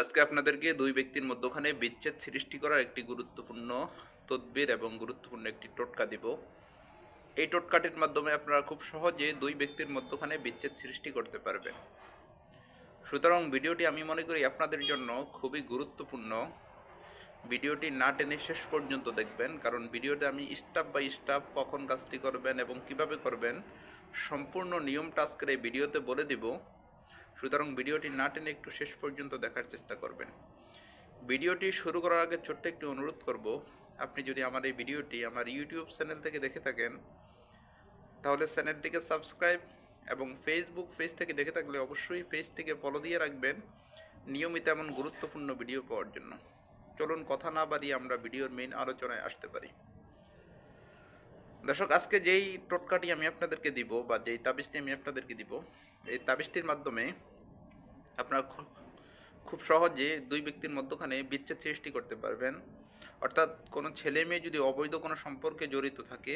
আজকে আপনাদেরকে দুই ব্যক্তির মধ্যখানে বিচ্ছেদ সৃষ্টি করার একটি গুরুত্বপূর্ণ তদবির এবং গুরুত্বপূর্ণ একটি টোটকা দিব। এই টোটকাটির মাধ্যমে আপনারা খুব সহজে দুই ব্যক্তির মধ্যখানে বিচ্ছেদ সৃষ্টি করতে পারবেন। সুতরাং ভিডিওটি আমি মনে করি আপনাদের জন্য খুবই গুরুত্বপূর্ণ। ভিডিওটি না টেনে শেষ পর্যন্ত দেখবেন, কারণ ভিডিওতে আমি স্টাপ বাই স্টাপ কখন কাজটি করবেন এবং কীভাবে করবেন সম্পূর্ণ নিয়মটা আজকের এই ভিডিওতে বলে দিব। সুতরাং ভিডিওটি না টেনে একটু শেষ পর্যন্ত দেখার চেষ্টা করবেন। ভিডিওটি শুরু করার আগে ছোট্ট একটু অনুরোধ করব, আপনি যদি আমার এই ভিডিওটি আমার ইউটিউব চ্যানেল থেকে দেখে থাকেন, তাহলে চ্যানেলটিকে সাবস্ক্রাইব এবং ফেসবুক পেজ থেকে দেখে থাকলে অবশ্যই পেজ থেকে ফলো দিয়ে রাখবেন, নিয়মিত এমন গুরুত্বপূর্ণ ভিডিও পাওয়ার জন্য। চলুন কথা না বাড়িয়ে আমরা ভিডিওর মেইন আলোচনায় আসতে পারি। দর্শক, আজকে যেই টোটকাটি আমি আপনাদেরকে দিব বা যেই তাবিজটি আমি আপনাদেরকে দিব, এই তাবিজটির মাধ্যমে আপনারা খুব সহজে দুই ব্যক্তির মধ্যখানে বিচ্ছেদ সৃষ্টি করতে পারবেন। অর্থাৎ কোনো ছেলে মেয়ে যদি অবৈধ কোনো সম্পর্কে জড়িত থাকে,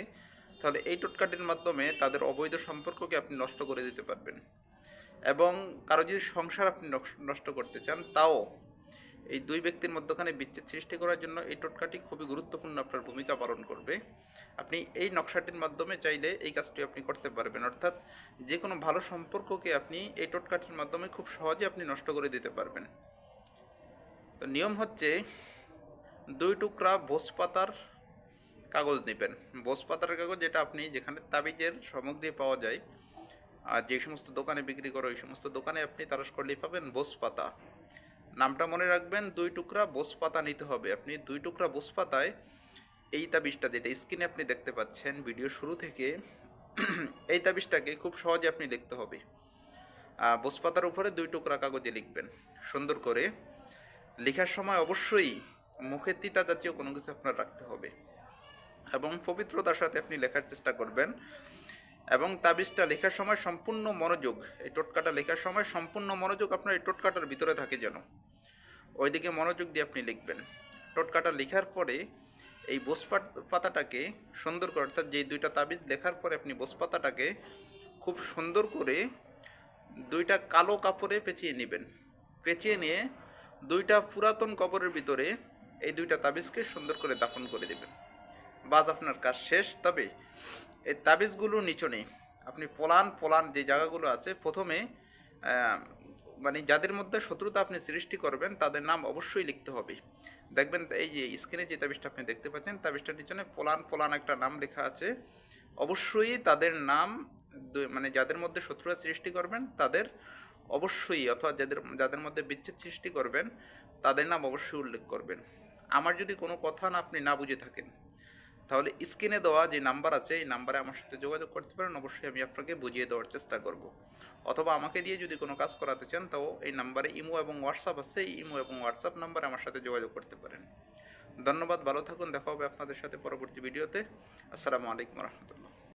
তাহলে এই টোটকাটির মাধ্যমে তাদের অবৈধ সম্পর্ককে আপনি নষ্ট করে দিতে পারবেন। এবং কারও যদি সংসার আপনি নষ্ট করতে চান, তাও এই দুই ব্যক্তির মধ্যখানে বিচ্ছেদ সৃষ্টি করার জন্য এই টোটকাটি খুবই গুরুত্বপূর্ণ আপনার ভূমিকা পালন করবে। আপনি এই নকশাটির মাধ্যমে চাইলে এই কাজটি আপনি করতে পারবেন। অর্থাৎ যে কোনো ভালো সম্পর্ককে আপনি এই টোটকাটির মাধ্যমে খুব সহজে আপনি নষ্ট করে দিতে পারবেন। তো নিয়ম হচ্ছে দুই টুকরা বোস পাতার কাগজ নেবেন। বোস পাতার কাগজ যেটা আপনি যেখানে তাবিজের সামগ্রী পাওয়া যায়, আর যে সমস্ত দোকানে বিক্রি করো ওই সমস্ত দোকানে আপনি তারস করলেই পাবেন বোস পাতা নামটা মনে রাখবেন দুই টুকরা বোস পাতা নিতে হবে। আপনি দুই টুকরা বোস পাতায় এই তাবিজটা যেটা স্ক্রিনে আপনি দেখতে পাচ্ছেন ভিডিও শুরু থেকে এই তাবিজটাকে খুব সহজে আপনি লিখতে হবে। আহ, বোস পাতার উপরে দুই টুকরা কাগজে লিখবেন। সুন্দর করে লেখার সময় অবশ্যই মুখে তিতা জাতীয় কোনো কিছু আপনার রাখতে হবে এবং পবিত্রতার সাথে আপনি লেখার চেষ্টা করবেন। এবং তাবিজটা লেখার সময় সম্পূর্ণ মনোযোগ, এই টোটকাটা লেখার সময় সম্পূর্ণ মনোযোগ আপনার এই টোটকাটার ভিতরে থাকে যেন। ওইদিকে মনোযোগ দিয়ে আপনি লিখবেন। টোটকাটা লেখার পরে এই বোসপাত পাতাটাকে সুন্দর করে, অর্থাৎ যে দুইটা তাবিজ লেখার পরে আপনি বোস পাতাটাকে খুব সুন্দর করে দুইটা কালো কাপড়ে পেঁচিয়ে নেবেন। পেঁচিয়ে নিয়ে দুইটা পুরাতন কবরের ভিতরে এই দুইটা তাবিজকে সুন্দর করে দাফন করে দেবেন। বাস আপনার কাজ শেষ, তবে এই তাবিজগুলো নিচনে আপনি পোলান পোলান যে জায়গাগুলো আছে, প্রথমে মানে যাদের মধ্যে শত্রুতা আপনি সৃষ্টি করবেন, তাদের নাম অবশ্যই লিখতে হবে। দেখবেন এই যে স্ক্রিনে যে তাবিজটা আপনি দেখতে পাচ্ছেন, তাবিজটার নিচনে পোলান পোলান একটা নাম লেখা আছে। অবশ্যই তাদের নাম মানে যাদের মধ্যে শত্রুতা সৃষ্টি করবেন, তাদের অবশ্যই, অথবা যাদের যাদের মধ্যে বিচ্ছেদ সৃষ্টি করবেন, তাদের নাম অবশ্যই উল্লেখ করবেন। আমার যদি কোনো কথা না আপনি না বুঝে থাকেন তাহলে স্ক্রিনে দেওয়া যে নাম্বার আছে, এই নাম্বারে আমার সাথে যোগাযোগ করতে পারেন। অবশ্যই আমি আপনাকে বুঝিয়ে দেওয়ার চেষ্টা করব। অথবা আমাকে দিয়ে যদি কোনো কাজ করাতে চান, তাও এই নাম্বারে ইমো এবং হোয়াটসঅ্যাপ আছে। এই ইমো এবং হোয়াটসঅ্যাপ নাম্বারে আমার সাথে যোগাযোগ করতে পারেন। ধন্যবাদ, ভালো থাকুন। দেখা হবে আপনাদের সাথে পরবর্তী ভিডিওতে। আসসালামু আলাইকুম রহমতুল্লাহ।